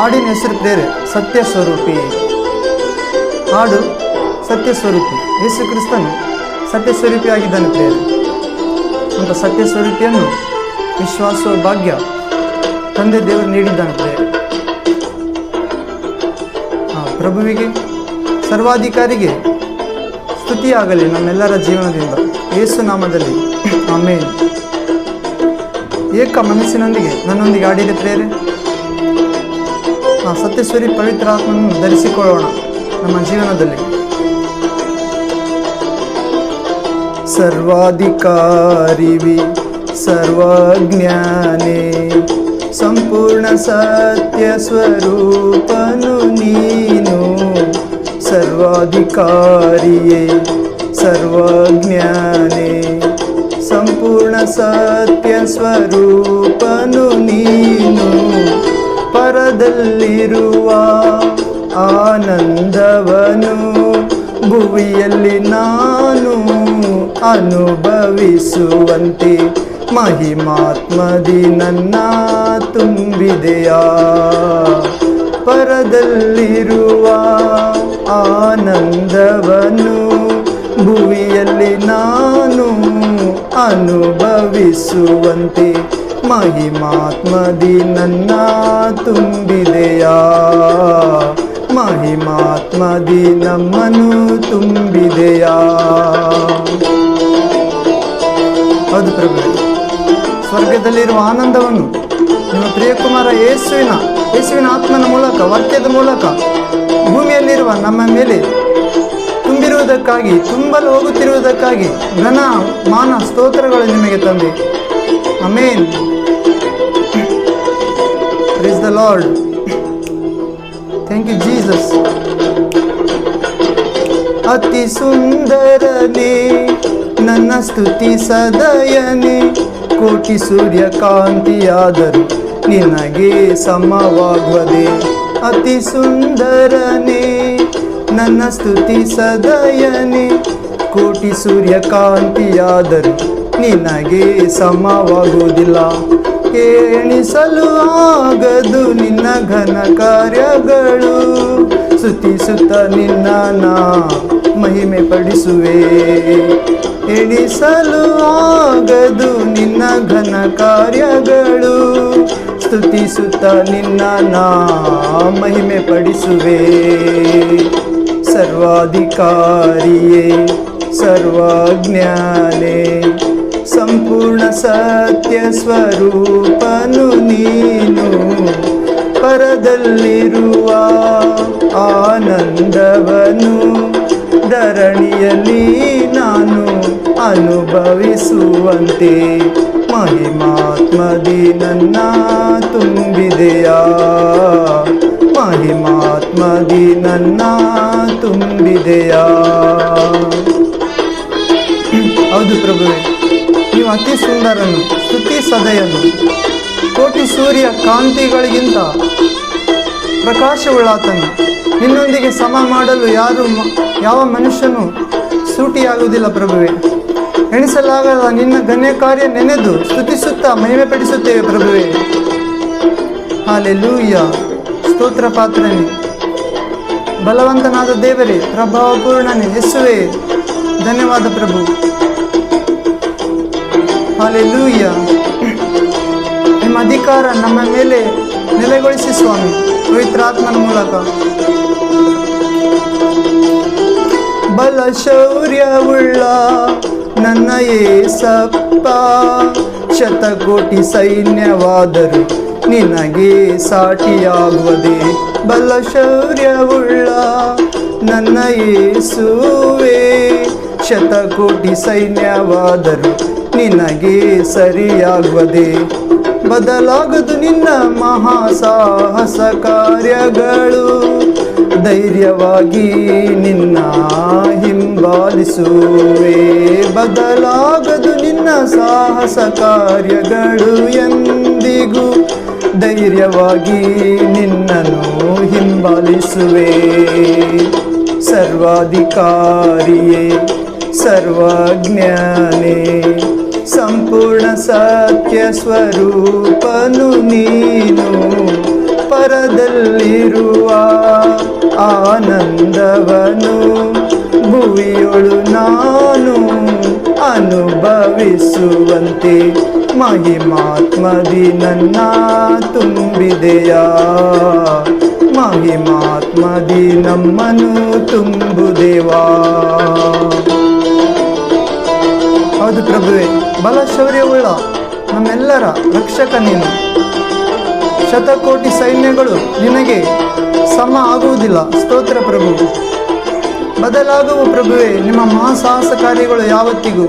ಹಾಡಿನ ಹೆಸರು ಪ್ರೇರೆ ಸತ್ಯ ಸ್ವರೂಪಿ. ಹಾಡು ಸತ್ಯ ಸ್ವರೂಪಿ. ಯೇಸು ಕ್ರಿಸ್ತನು ಸತ್ಯ ಸ್ವರೂಪಿಯಾಗಿದ್ದಾನೆ ಪ್ರೇರೆ ಅಂತ ಸತ್ಯ ಸ್ವರೂಪಿಯನ್ನು ವಿಶ್ವಾಸ ಭಾಗ್ಯ ತಂದೆ ದೇವರು ನೀಡಿದ್ದಾನೆ ಪ್ರೇರೆ ಪ್ರಭುವಿಗೆ, ಸರ್ವಾಧಿಕಾರಿಗೆ ಸ್ತುತಿಯಾಗಲಿ ನಮ್ಮೆಲ್ಲರ ಜೀವನದಿಂದ. ಯೇಸು ನಾಮದಲ್ಲಿ. ಆಮೇಲೆ ಏಕ ಮನಸ್ಸಿನೊಂದಿಗೆ ನನ್ನೊಂದಿಗೆ ಆಡಿದ ಪ್ರೇರೆ ಆ ಸತ್ಯಸ್ವರಿ ಪವಿತ್ರ ಆತ್ಮನ್ನು ಧರಿಸಿಕೊಳ್ಳೋಣ ನಮ್ಮ ಜೀವನದಲ್ಲಿ. ಸರ್ವಾಧಿಕಾರಿವಿ, ಸರ್ವಜ್ಞಾನೇ, ಸಂಪೂರ್ಣ ಸತ್ಯ ಸ್ವರೂಪನು ನೀನು. ಸರ್ವಾಧಿಕಾರಿಯೇ, ಸರ್ವಜ್ಞಾನೇ, ಸಂಪೂರ್ಣ ಸತ್ಯ ಸ್ವರೂಪನು ನೀನು. ಪರದಲ್ಲಿರುವ ಆನಂದವನು ಭುವಿಯಲ್ಲಿ ನಾನು ಅನುಭವಿಸುವಂತೆ ಮಹಿಮಾತ್ಮದಿ ನನ್ನ ತುಂಬಿದೆಯಾ? ಪರದಲ್ಲಿರುವ ಆನಂದವನು ಭುವಿಯಲ್ಲಿ ನಾನು ಅನುಭವಿಸುವಂತೆ ಮಹಿಮಾತ್ಮದಿ ನನ್ನ ತುಂಬಿದೆಯಾ? ಮಹಿಮಾತ್ಮದಿ ನಮ್ಮನು ತುಂಬಿದೆಯಾ? ಹೌದು ಪ್ರಭು ಸ್ವರ್ಗದಲ್ಲಿರುವ ಆನಂದವನ್ನು ನಿಮ್ಮ ಪ್ರಿಯಕುಮಾರ ಯೇಸುವಿನ ಯೇಸುವಿನ ಆತ್ಮನ ಮೂಲಕ, ವಾಕ್ಯದ ಮೂಲಕ ಭೂಮಿಯಲ್ಲಿರುವ ನಮ್ಮ ಮೇಲೆ ತುಂಬಿರುವುದಕ್ಕಾಗಿ, ತುಂಬಲು ಹೋಗುತ್ತಿರುವುದಕ್ಕಾಗಿ ಘನ, ಮಾನ ಸ್ತೋತ್ರಗಳು ನಿಮಗೆ ತಂದೆ. Amen Praise the lord thank you Jesus ಅತಿ ಸುಂದರನೇ ನನ್ನ ಸ್ತುತಿ ಸದಯನೇ ಕೋಟಿ ಸೂರ್ಯಕಾಂತಿಯಾದರು ನಿನಗೆ ಸಮವಾಗುವುದೇ ಅತಿ ಸುಂದರನೇ ನನ್ನ ಸ್ತುತಿ ಸದಯನೇ ಕೋಟಿ ಸೂರ್ಯಕಾಂತಿಯಾದರು ನಿನಗೆ ಸಮವಾಗುವುದಿಲ್ಲ. ಎಣಿಸಲು ಆಗದು ನಿನ್ನ ಘನ ಕಾರ್ಯಗಳು. ಸುತ್ತಿಸುತ್ತ ನಿನ್ನ ನಾ ಮಹಿಮೆ ಪಡಿಸುವೆ. ಎಣಿಸಲು ಆಗದು ನಿನ್ನ ಘನ ಕಾರ್ಯಗಳು. ಸ್ತುತಿಸುತ್ತ ನಿನ್ನ ನಾ ಮಹಿಮೆ ಪಡಿಸುವೆ. ಸರ್ವಾಧಿಕಾರಿಯೇ, ಸರ್ವಜ್ಞಾನೇ. ಸಂಪೂರ್ಣ ಸತ್ಯ ಸ್ವರೂಪನು ನೀನು. ಪರದಲ್ಲಿರುವ ಆನಂದವನು, ಧರಣಿಯಲ್ಲಿ ನಾನು ಅನುಭವಿಸುವಂತೆ ಮಹಿಮಾತ್ಮದಿ ನನ್ನ ತುಂಬಿದೆಯಾ? ಮಹಿಮಾತ್ಮದಿ ನನ್ನ ತುಂಬಿದೆಯಾ? ಹೌದು ಪ್ರಭುವೆ ನೀವು ಅತಿ ಸುಂದರನು ಸ್ತುತಿ ಸದಯನು ಕೋಟಿ ಸೂರ್ಯ ಕಾಂತಿಗಳಿಗಿಂತ ಪ್ರಕಾಶವುಳ್ಳಾತನು. ನಿನ್ನೊಂದಿಗೆ ಸಮ ಮಾಡಲು ಯಾರು ಯಾವ ಮನುಷ್ಯನು ಸೂಟಿಯಾಗುವುದಿಲ್ಲ ಪ್ರಭುವೆ. ಎಣಿಸಲಾಗದ ನಿನ್ನ ಗಣ್ಯ ಕಾರ್ಯ ನೆನೆದು ಸ್ತುತಿಸುತ್ತಾ ಮಹಿಮೆ ಪಡಿಸುತ್ತೇವೆ ಪ್ರಭುವೆ. ಹಾಲೆಲೂಯ್ಯ. ಸ್ತೋತ್ರ ಪಾತ್ರನೇ. ಬಲವಂತನಾದ ದೇವರೇ, ಪ್ರಭಾವಪೂರ್ಣನೇ ಹೆಸುವೆ ಧನ್ಯವಾದ ಪ್ರಭು. ಹಾಲೆಲೂಯ್ಯ ನಿಮ್ಮ ಅಧಿಕಾರ ನಮ್ಮ ಮೇಲೆ ನೆಲೆಗೊಳಿಸಿ ಸ್ವಾಮಿ, ಪವಿತ್ರಾತ್ಮನ ಮೂಲಕ. ಬಲ ಶೌರ್ಯವುಳ್ಳ ನನ್ನ ಏಸಪ್ಪ, ಶತಕೋಟಿ ಸೈನ್ಯವಾದರು ನಿನಗೆ ಸಾಟಿಯಾಗುವುದೇ ಬಲ ಶೌರ್ಯವುಳ್ಳ ನನ್ನ ಏಸುವೆ, ಶತಕೋಟಿ ಸೈನ್ಯವಾದರು ನಿನಗೆ ಸರಿಯಾಗುವುದೇ? ಬದಲಾಗದು ನಿನ್ನ ಮಹಾಸಾಹಸ ಕಾರ್ಯಗಳು. ಧೈರ್ಯವಾಗಿ ನಿನ್ನ ಹಿಂಬಾಲಿಸುವೆ. ಬದಲಾಗದು ನಿನ್ನ ಸಾಹಸ ಕಾರ್ಯಗಳು ಎಂದಿಗೂ. ಧೈರ್ಯವಾಗಿ ನಿನ್ನನ್ನು ಹಿಂಬಾಲಿಸುವೆ. ಸರ್ವಾಧಿಕಾರಿಯೇ, ಸರ್ವಜ್ಞಾನೇ. ಸಂಪೂರ್ಣ ಸತ್ಯ ಸ್ವರೂಪನು ನೀನು, ಪರದಲ್ಲಿರುವ ಆನಂದವನು. ಭುವಿಯೊಳು ನಾನು ಅನುಭವಿಸುವಂತೆ, ಮಹಿಮಾತ್ಮದಿ ನನ್ನ ತುಂಬಿದೆಯಾ? ಮಹಿಮಾತ್ಮದಿ ನಮ್ಮನು ತುಂಬುದೇವಾ? ಹೌದು ಪ್ರಭುವೆ ಬಲ ಶೌರ್ಯವುಳ್ಳ ನಮ್ಮೆಲ್ಲರ ರಕ್ಷಕ ನೀನು. ಶತಕೋಟಿ ಸೈನ್ಯಗಳು ನಿನಗೆ ಸಮ ಆಗುವುದಿಲ್ಲ. ಸ್ತೋತ್ರ ಪ್ರಭು. ಬದಲಾಗುವ ಪ್ರಭುವೆ. ನಿಮ್ಮ ಮಹಾಸಾಹಸ ಕಾರ್ಯಗಳು ಯಾವತ್ತಿಗೂ.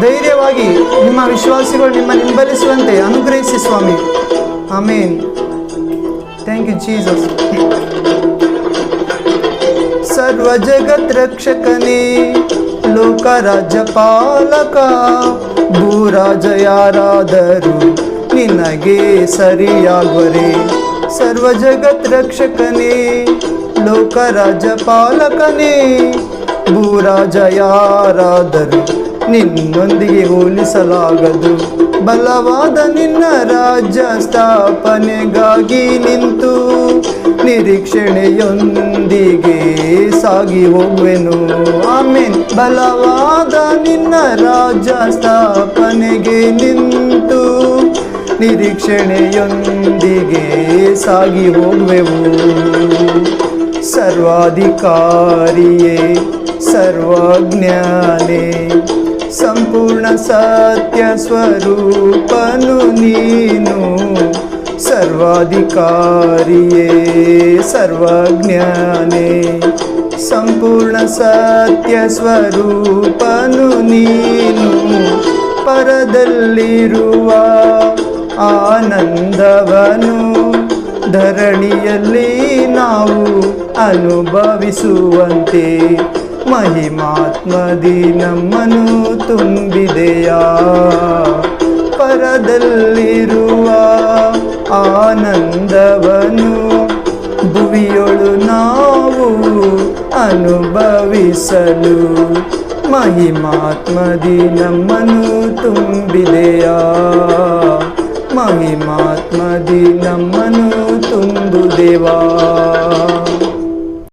ಧೈರ್ಯವಾಗಿ ನಿಮ್ಮ ವಿಶ್ವಾಸಿಗಳು ನಿಮ್ಮ ಹಿಂಬಲಿಸುವಂತೆ ಅನುಗ್ರಹಿಸಿ ಸ್ವಾಮಿ. ಆಮೇನ್. Thank you Jesus. ಸರ್ವ ಜಗತ್ ರಕ್ಷಕನೇ. ಲೋಕ ರಾಜ್ಯಪಾಲಕ ಭೂರಾಜ ಯಾರಾದರೂ ನಿನಗೆ ಸರಿಯಾಗುವರೆ ಸರ್ವ ಜಗತ್ ರಕ್ಷಕನೇ ಲೋಕ ರಾಜ್ಯಪಾಲಕನೇ ಭೂರಾಜ ಯಾರಾದರೂ ನಿನ್ನೊಂದಿಗೆ ಹೋಲಿಸಲಾಗದು. ಬಲವಾದ ನಿನ್ನ ರಾಜ್ಯ ಸ್ಥಾಪನೆಗಾಗಿ ನಿಂತು ನಿರೀಕ್ಷಣೆಯೊಂದಿಗೆ ಸಾಗಿ ಹೋಗುವೆನು. ಆಮೇನ್. ಬಲವಾದ ನಿನ್ನ ರಾಜ್ಯ ಸ್ಥಾಪನೆಗೆ ನಿಂತು ನಿರೀಕ್ಷಣೆಯೊಂದಿಗೆ ಸಾಗಿ ಹೋಗುವೆವು. ಸರ್ವಾಧಿಕಾರಿಯೇ, ಸರ್ವಜ್ಞಾನೇ ಸಂಪೂರ್ಣ ಸತ್ಯ ಸ್ವರೂಪನು ನೀನು. ಸರ್ವಾಧಿಕಾರಿಯೇ, ಸರ್ವಜ್ಞಾನೇ. ಸಂಪೂರ್ಣ ಸತ್ಯ ಸ್ವರೂಪನು ನೀನು. ಪರದಲ್ಲಿರುವ ಆನಂದವನು. ಧರಣಿಯಲ್ಲಿ ನಾವು ಅನುಭವಿಸುವಂತೆ ಮಹಿಮಾತ್ಮದಿ ನಮ್ಮನು ತುಂಬಿದೆಯ? ಪರದಲ್ಲಿರುವ ಆನಂದವನು ಭುವಿಯೊಳು ನಾವು ಅನುಭವಿಸಲು ಮಹಿಮಾತ್ಮದಿ ನಮ್ಮನು ತುಂಬಿದೆಯಾ? ಮಹಿಮಾತ್ಮದಿ ನಮ್ಮನು ತುಂಬುದೇವಾ?